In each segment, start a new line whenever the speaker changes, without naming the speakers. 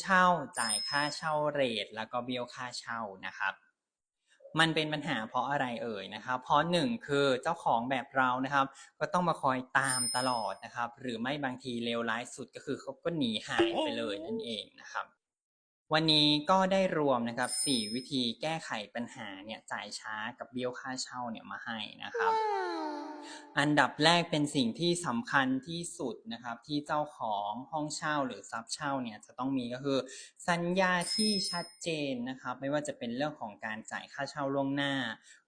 เช่าจ่ายค่าเช่าเรทแล้วก็เบี้ยวค่าเช่านะครับมันเป็นปัญหาเพราะอะไรเอ่ยนะครับ เพราะหนึ่งคือเจ้าของแบบเรานะครับ ก็ต้องมาคอยตามตลอดนะครับ หรือไม่บางทีเลวร้ายสุดก็คือเขาก็หนีหายไปเลยนั่นเองนะครับ วันนี้ก็ได้รวมนะครับ 4 วิธีแก้ไขปัญหาเนี่ยจ่ายช้ากับเบี้ยวค่าเช่าเนี่ยมาให้นะครับ อันดับแรกเป็นสิ่งที่สำคัญที่สุดนะครับ ที่เจ้าของห้องเช่าหรือซับเช่าเนี่ยจะต้องมีก็คือ สัญญาที่ชัดเจนนะครับ ไม่ว่าจะเป็นเรื่องของการจ่ายค่าเช่าล่วงหน้า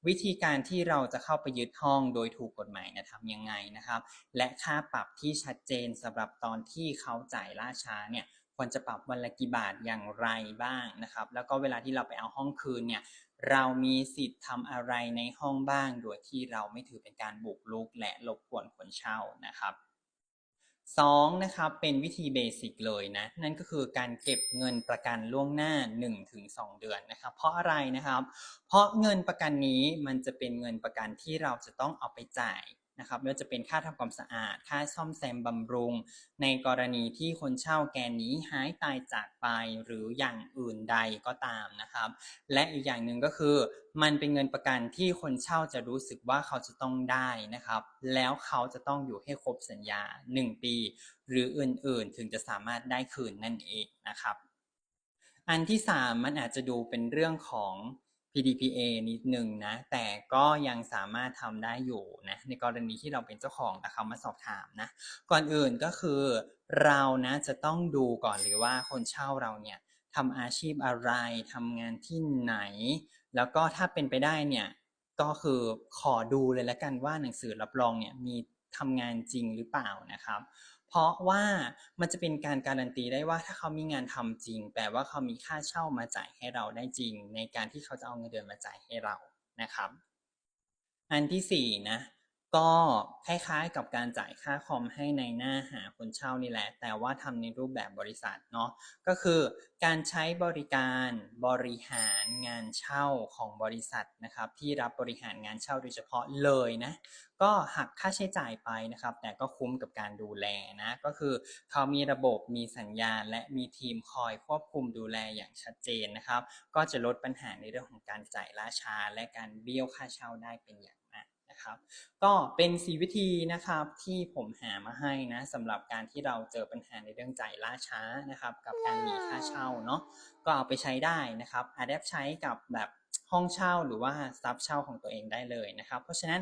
วิธีการที่เราจะเข้าไปยึดห้องโดยถูกกฎหมายนะทำยังไงนะครับ และค่าปรับที่ชัดเจนสำหรับตอนที่เขาจ่ายล่าช้าเนี่ย ควรจะปรับวันละกี่บาทอย่างไรบ้างนะครับ แล้วก็เวลาที่เราไปเอาห้องคืนเนี่ยเรามีสิทธิ์ทำอะไรในห้องบ้าง โดยที่เราไม่ถือเป็นการบุกรุกและรบกวนคนเช่านะครับสองนะครับเป็นวิธีเบสิกเลยนะนั่นก็คือการเก็บเงินประกันล่วงหน้า 1-2 เดือนนะครับ เพราะอะไรนะครับ เพราะเงินประกันนี้มันจะเป็นเงินประกันที่เราจะต้องเอาไปจ่าย นะครับไม่ว่าจะเป็นค่าทำความสะอาด ค่าซ่อมแซมบำรุง ในกรณีที่คนเช่าแกหนี้หายตายจากไปหรืออย่างอื่นใดก็ตามนะครับ และอีกอย่างหนึ่งก็คือ มันเป็นเงินประกันที่คนเช่าจะรู้สึกว่าเขาจะต้องได้นะครับ แล้วเขาจะต้องอยู่ให้ครบสัญญา 1 ปี หรืออื่นๆ ถึงจะสามารถได้คืนนั่นเองนะครับ อันที่ 3 มันอาจจะดูเป็นเรื่องของ PDPA นิดนึงนะ แต่ก็ยังสามารถทำได้อยู่นะ ในกรณีที่เราเป็นเจ้าของแต่เขามาสอบถามนะ ก่อนอื่นก็คือเรานะจะต้องดูก่อนเลยว่าคนเช่าเราเนี่ยทำอาชีพอะไรทำงานที่ไหน แล้วก็ถ้าเป็นไปได้เนี่ยก็คือขอดูเลยละกันว่าหนังสือรับรองเนี่ยมีทำงานจริงหรือเปล่านะครับ เพราะว่ามันจะเป็นการการันตีได้ว่าถ้าเขามีงานทำจริง แปลว่าเขามีค่าเช่ามาจ่ายให้เราได้จริง ในการที่เขาจะเอาเงินเดือนมาจ่ายให้เรานะครับ อันที่สี่นะ ก็คล้ายๆกับการจ่ายค่าคอมให้ในหน้าหาคนเช่านี่แหละ แต่ว่าทำในรูปแบบบริษัทเนาะก็คือการใช้บริการบริหารงานเช่าของบริษัทนะครับ ที่รับบริหารงานเช่าโดยเฉพาะเลยนะก็หักค่าใช้จ่ายไปนะครับ แต่ก็คุ้มกับการดูแลนะก็คือเขามีระบบมีสัญญาณและมีทีมคอยควบคุมดูแลอย่างชัดเจนนะครับ ก็จะลดปัญหาในเรื่องของการจ่ายล่าช้า และการเบี้ยวค่าเช่าได้เป็นอย่างมาก นะครับ ก็เป็นสีวิธีนะครับที่ผมหามาให้นะสำหรับการที่เราเจอปัญหาในเรื่องจ่ายล่าช้านะครับ กับการมีค่าเช่าเนาะก็เอาไปใช้ได้นะครับอาแดปใช้กับแบบห้องเช่าหรือว่าซับเช่าของตัวเองได้เลยนะครับ เพราะฉะนั้น